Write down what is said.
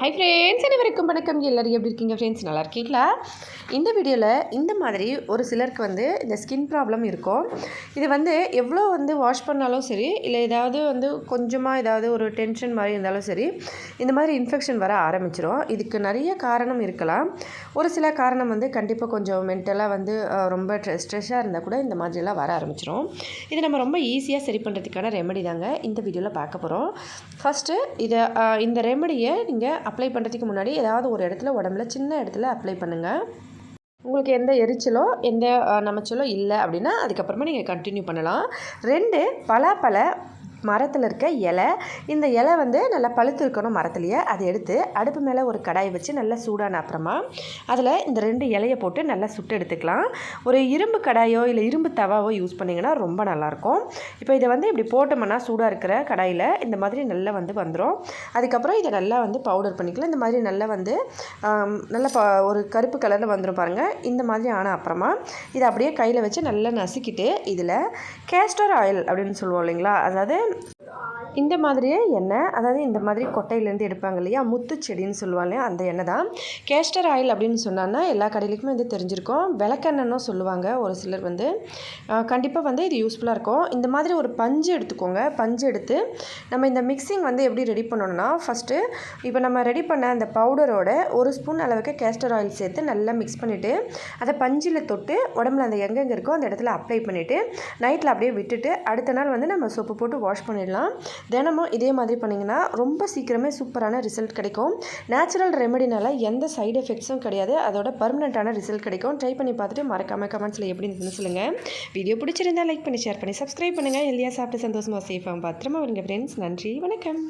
Hi friends அனைவருக்கும் வணக்கம். எல்லோரும் எப்படி இருக்கீங்க ஃப்ரெண்ட்ஸ் நல்லா இருக்கீங்களா? இந்த வீடியோவில் இந்த மாதிரி ஒரு சிலருக்கு வந்து இந்த ஸ்கின் ப்ராப்ளம் இருக்கும். இது வந்து எவ்வளோ வந்து வாஷ் பண்ணாலும் சரி இல்லை ஏதாவது வந்து கொஞ்சமாக ஏதாவது ஒரு டென்ஷன் மாதிரி இருந்தாலும் சரி இந்த மாதிரி இன்ஃபெக்ஷன் வர ஆரம்பிச்சிடும் இதுக்கு நிறைய காரணம் இருக்கலாம். ஒரு சில காரணம் வந்து கண்டிப்பாக கொஞ்சம் மென்டலாக வந்து ரொம்ப ஸ்ட்ரெஸ்ஸாக இருந்தால் கூட இந்த மாதிரிலாம் வர ஆரம்பிச்சிடும் இது நம்ம ரொம்ப ஈஸியாக சரி பண்ணுறதுக்கான ரெமடி தாங்க இந்த வீடியோவில் பார்க்க போகிறோம் ஃபஸ்ட்டு இதை இந்த ரெமெடியை நீங்கள் அப்ளை பண்ணுறதுக்கு முன்னாடி ஏதாவது ஒரு இடத்துல உடம்புல சின்ன இடத்துல அப்ளை பண்ணுங்கள் உங்களுக்கு எந்த எரிச்சலோ எந்த நமைச்சலோ இல்லை அப்படின்னா அதுக்கப்புறமா நீங்கள் கண்டினியூ பண்ணலாம். ரெண்டு பலாப்பழ மரத்தில் இருக்க இலை. இந்த இலை வந்து நல்லா பழுத்து இருக்கணும் மரத்துலேயே. அதை எடுத்து அடுப்பு மேலே ஒரு கடாய் வச்சு நல்லா சூடான அப்புறமா அதில் இந்த ரெண்டு இலையை போட்டு நல்லா சுட்டு எடுத்துக்கலாம். ஒரு இரும்பு கடாயோ இல்லை இரும்பு தவாவோ யூஸ் பண்ணிங்கன்னா ரொம்ப நல்லாயிருக்கும். இப்போ இதை வந்து இப்படி போட்டோம்னா சூடாக இருக்கிற கடாயில் இந்த மாதிரி நல்லா வந்து வந்துடும் அதுக்கப்புறம் இதை நல்லா வந்து பவுடர் பண்ணிக்கலாம். இந்த மாதிரி நல்லா வந்து நல்லா ப ஒரு கருப்பு கலரில் வந்துடும் பாருங்கள் இந்த மாதிரி ஆன அப்புறமா இதை அப்படியே கையில் வச்சு நல்லா நசுக்கிட்டு இதில் கேஸ்டர் ஆயில் அப்படின்னு சொல்லுவோம் இல்லைங்களா? அதாவது இந்த மாதிரியே எண்ணெய் அதாவது இந்த மாதிரி கொட்டையிலேருந்து எடுப்பாங்க இல்லையா முத்து செடின்னு சொல்லுவாங்க இல்லையா அந்த எண்ணெய் தான். கேஸ்டர் ஆயில் அப்படின்னு சொன்னான்னா எல்லா கடையிலுக்குமே வந்து தெரிஞ்சிருக்கும். விளக்கெண்ணெய்னும் சொல்லுவாங்க ஒரு சிலர் வந்து. கண்டிப்பாக வந்து இது யூஸ்ஃபுல்லாக இருக்கும். இந்த மாதிரி ஒரு பஞ்சு எடுத்துக்கோங்க. பஞ்சு எடுத்து நம்ம இந்த மிக்சிங் வந்து எப்படி ரெடி பண்ணணும்னா ஃபஸ்ட்டு இப்போ நம்ம ரெடி பண்ண அந்த பவுடரோட ஒரு ஸ்பூன் அளவுக்கு கேஸ்டர் ஆயில் சேர்த்து நல்லா மிக்ஸ் பண்ணிவிட்டு அதை பஞ்சில் தொட்டு உடம்புல அந்த எங்கெங்கே இருக்கோ அந்த இடத்துல அப்ளை பண்ணிவிட்டு நைட்டில் அப்படியே விட்டுட்டு அடுத்த நாள் வந்து நம்ம சோப்பு போட்டு வாஷ் பண்ணிடலாம். தினமும் இதே மாதிரி பண்ணிங்கன்னா ரொம்ப சீக்கிரமே சூப்பரான ரிசல்ட் கிடைக்கும். நேச்சுரல் ரெமெடினால எந்த சைடு எஃபெக்ட்ஸும் கிடையாது. அதோட பர்மனெண்ட்டான ரிசல்ட் கிடைக்கும். ட்ரை பண்ணி பார்த்துட்டு மறக்காம கமெண்ட்ஸில் எப்படி இருந்துன்னு சொல்லுங்கள் வீடியோ பிடிச்சிருந்தா லைக் பண்ணி ஷேர் பண்ணி சப்ஸ்கிரைப் பண்ணுங்கள் ஹெல்தியாக சாப்பிட்டு சந்தோஷமாக சேஃபாக பத்திரமா வருங்க ஃப்ரெண்ட்ஸ் நன்றி வணக்கம்.